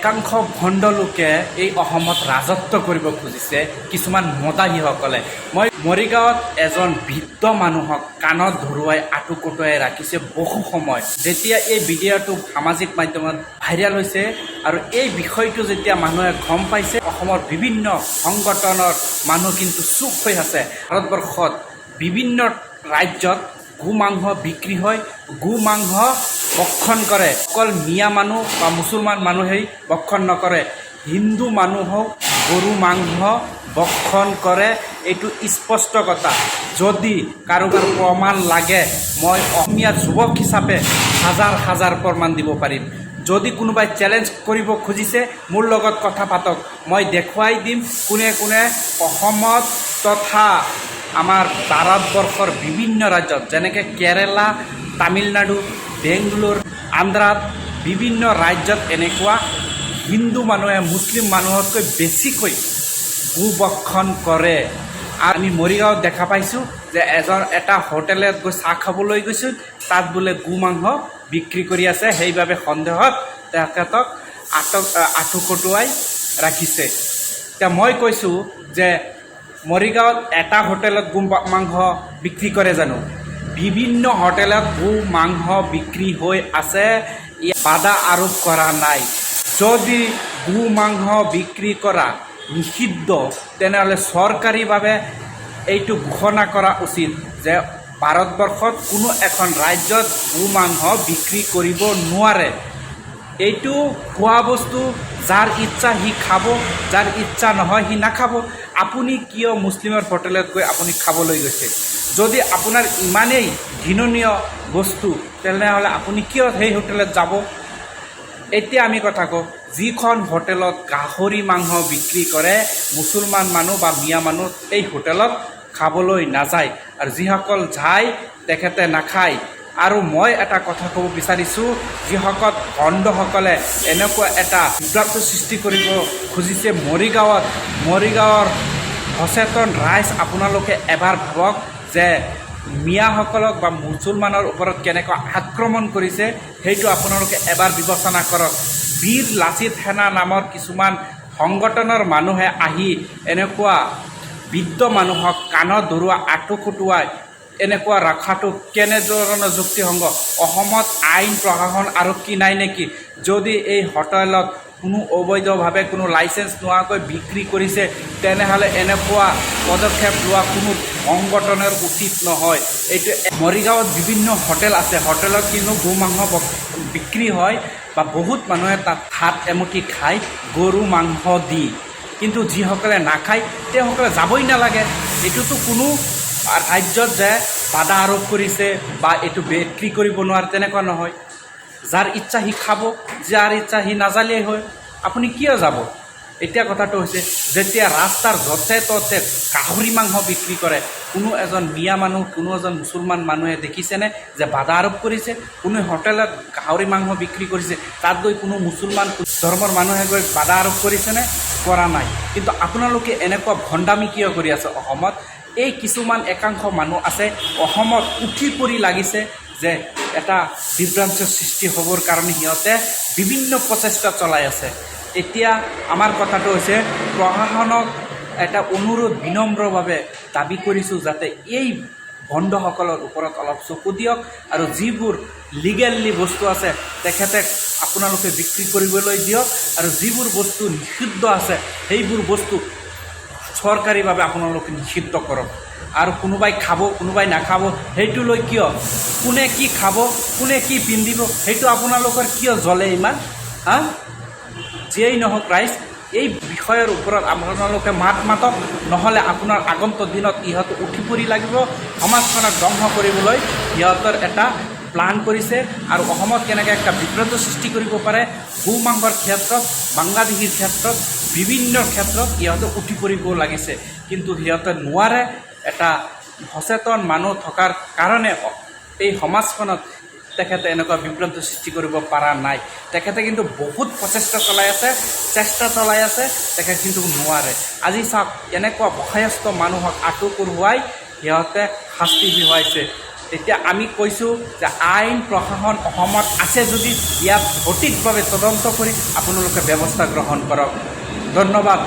একাংশ ভণ্ড লোকে এই অসমত ৰাজত্ব কৰিব খুজিছে, কিছুমান মদাহীসকলে মই মৰিগাঁৱত এজন বৃদ্ধ মানুহক কাণত ধৰুৱাই আঁঠুকটোৱাই ৰাখিছে বহু সময়। যেতিয়া এই ভিডিঅ'টো সামাজিক মাধ্যমত ভাইৰেল হৈছে আৰু এই বিষয়টো যেতিয়া মানুহে গম পাইছে, অসমৰ বিভিন্ন সংগঠনৰ মানুহ কিন্তু চুপ হৈ আছে। ভাৰতবৰ্ষত বিভিন্ন ৰাজ্যত গো মাংস বিক্ৰী হয়। গো মাংস ভক্ষণ কৰে। অকল মিয়া মানুহ বা মুছলমান মানুহেই ভক্ষণ নকৰে। হিন্দু মানুহক গৰু মাংস ভক্ষণ কৰে। এইটো স্পষ্ট কথা। যদি কাৰোবাৰ প্ৰমাণ লাগে, মই অসমীয়া যুৱক হিচাপে হাজাৰ হাজাৰ প্ৰমাণ দিব পাৰিম। যদি কোনোবাই চেলেঞ্জ কৰিব খুজিছে, মোৰ লগত কথা পাতক। মই দেখুৱাই দিম কোনে কোনে অসমত তথা আমাৰ ভাৰতবৰ্ষৰ বিভিন্ন ৰাজ্যত, যেনেকৈ কেৰেলা, তামিলনাডু বেংগলোৰ আন্ধ্ৰাত বিভিন্ন ৰাজ্যত এনেকুৱা হিন্দু মানুহে, মুছলিম মানুহতকৈ বেছিকৈ গোবক্ষণ কৰে। আৰু আমি মৰিগাঁৱত দেখা পাইছোঁ যে এজন এটা হোটেলত গৈ চাহ খাবলৈ গৈছোঁ, তাত বোলে গো মাংস বিক্ৰী কৰি আছে, সেইবাবে সন্দেহত তেখেতক আটক, আঁঠু কটোৱাই ৰাখিছে। এতিয়া মই কৈছোঁ যে মৰিগাঁৱত এটা হোটেলত গো মাংস বিক্ৰী কৰে জানো? বিভিন্ন হোটেলত গো মাংস বিক্ৰী হৈ আছে। বাধা আৰোপ কৰা নাই। যদি গো মাংস বিক্ৰী কৰা নিষিদ্ধ, তেনেহ'লে চৰকাৰীভাৱে এইটো ঘোষণা কৰা উচিত যে ভাৰতবৰ্ষত কোনো এখন ৰাজ্যত গো মাংস বিক্ৰী কৰিব নোৱাৰে। এইটো খোৱা বস্তু যাৰ ইচ্ছা সি খাব, যাৰ ইচ্ছা নহয় সি নাখাব, আপুনি কিয় মুছলিমৰ হোটেলত গৈ আপুনি খাবলৈ গৈছে? যদি আপোনাৰ ইমানেই ঘৃণনীয় বস্তু, তেনেহ'লে আপুনি কিয় সেই হোটেলত যাব? এতিয়া আমি কথা কওঁ, যিখন হোটেলত গাহৰি মাংস বিক্ৰী কৰে, মুছলমান মানুহ বা মিয়া মানুহ এই হোটেলত খাবলৈ নাযায়। আৰু যিসকল যায়, তেখেতে নাখায়। আৰু মই এটা কথা ক'ব বিচাৰিছোঁ, যিসকল ভণ্ডসকলে এনেকুৱা এটা বিভ্ৰান্ত সৃষ্টি কৰিব খুজিছে মৰিগাঁৱত। মৰিগাঁৱৰ সচেতন ৰাইজ আপোনালোকে এবাৰ ভাবক যে মিয়াসকলক বা মুছলমানৰ ওপৰত কেনেকৈ আক্ৰমণ কৰিছে, সেইটো আপোনালোকে এবাৰ বিবেচনা কৰক। বীৰ লাচিত সেনা নামৰ কিছুমান সংগঠনৰ মানুহে আহি এনেকুৱা বৃদ্ধ মানুহক কাণত ধৰোৱা, আঁঠু খুটুৱাই এনেকুৱা ৰখাটো কেনেধৰণৰ যুক্তিসংগ অসমত আইন প্ৰশাসন আৰক্ষী নাই নেকি? যদি এই হোটেলত কোনো অবৈধভাৱে কোনো লাইচেঞ্চ নোহোৱাকৈ বিক্ৰী কৰিছে, তেনেহ'লে এনেকুৱা পদক্ষেপ লোৱা কোনো সংগঠনৰ উচিত নহয়। এইটো মৰিগাঁৱত বিভিন্ন হোটেল আছে। হোটেলত কিন্তু গো মাংস বিক্ৰী হয় বা বহুত মানুহে তাত ভাত এমুঠি খায়, গৰু মাংস দি। কিন্তু যিসকলে নাখায়, তেওঁসকলে যাবই নালাগে। এইটোতো কোনো ৰাজ্যত যে বাধা আৰোপ কৰিছে বা এইটো বিক্ৰী কৰিব নোৱাৰে, তেনেকুৱা নহয়। যাৰ ইচ্ছা সি খাব, যাৰ ইচ্ছা সি নাজালেই হয়। আপুনি কিয় যাব? এতিয়া কথাটো হৈছে, যেতিয়া ৰাস্তাৰ য'তে ত'তে গাহৰি মাংস বিক্ৰী কৰে, কোনো এজন মিয়া মানুহ, কোনো এজন মুছলমান মানুহে দেখিছেনে যে বাধা আৰোপ কৰিছে? কোনো হোটেলত গাহৰি মাংস বিক্ৰী কৰিছে, তাত গৈ কোনো মুছলমান ধৰ্মৰ মানুহে গৈ বাধা আৰোপ কৰিছেনে? কৰা নাই। কিন্তু আপোনালোকে এনেকুৱা ভণ্ডামি কিয় কৰি আছে? অসমত এই কিছুমান একাংশ মানুহ আছে, অসমত উঠি পৰি লাগিছে যে এটা বিভ্ৰান্তিৰ সৃষ্টি হ'বৰ কাৰণে সিহঁতে বিভিন্ন প্ৰচেষ্টা চলাই আছে। এতিয়া আমাৰ কথাটো হৈছে, প্ৰশাসনক এটা অনুৰোধ বিনম্ৰভাৱে দাবি কৰিছোঁ যাতে এই ভণ্ডসকলৰ ওপৰত অলপ চকু দিয়ক আৰু যিবোৰ লিগেলি বস্তু আছে, তেখেতে আপোনালোকে বিক্ৰী কৰিবলৈ দিয়ক আৰু যিবোৰ বস্তু নিষিদ্ধ আছে, সেইবোৰ বস্তু চৰকাৰীভাৱে আপোনালোকে নিষিদ্ধ কৰক। আৰু কোনোবাই খাব, কোনোবাই নাখাব, সেইটো লৈ কিয়? কোনে কি খাব, কোনে কি পিন্ধিব, সেইটো আপোনালোকৰ কিয় জ্বলে ইমান? হা? যিয়েই নহওক ৰাইজ, এই বিষয়ৰ ওপৰত আপোনালোকে মাত মাতক, নহ'লে আপোনাৰ আগন্তুক দিনত ইহঁতে উঠি পৰি লাগিব, সমাজখনক ধ্বংস কৰিবলৈ সিহঁতৰ এটা প্লান কৰিছে, আৰু অসমত কেনেকৈ একটা বিভ্ৰান্ত সৃষ্টি কৰিব পাৰে গো মাংসৰ ক্ষেত্ৰত, বাংলাদেশীৰ ক্ষেত্ৰত বিভিন্ন ক্ষেত্ৰত ইহঁতে উঠি পৰিব লাগিছে। কিন্তু সিহঁতে নোৱাৰে এটা সচেতন মানুহ থকাৰ কাৰণে এই সমাজখনত তেখেতে এনেকুৱা বিভ্ৰান্ত সৃষ্টি কৰিব পৰা নাই। তেখেতে কিন্তু বহুত প্ৰচেষ্টা চলাই আছে, চেষ্টা চলাই আছে, তেখেত কিন্তু নোৱাৰে। আজি চাওক, এনেকুৱা বয়সস্থ মানুহক আঁঠু কঢ়োৱাই সিহঁতে শাস্তি বিহুৱাইছে তেতিয়া আমি কৈছোঁ যে আইন প্ৰশাসন অসমত আছে যদি, ইয়াত সঠিকভাৱে তদন্ত কৰি আপোনালোকে ব্যৱস্থা গ্ৰহণ কৰক। ধন্যবাদ।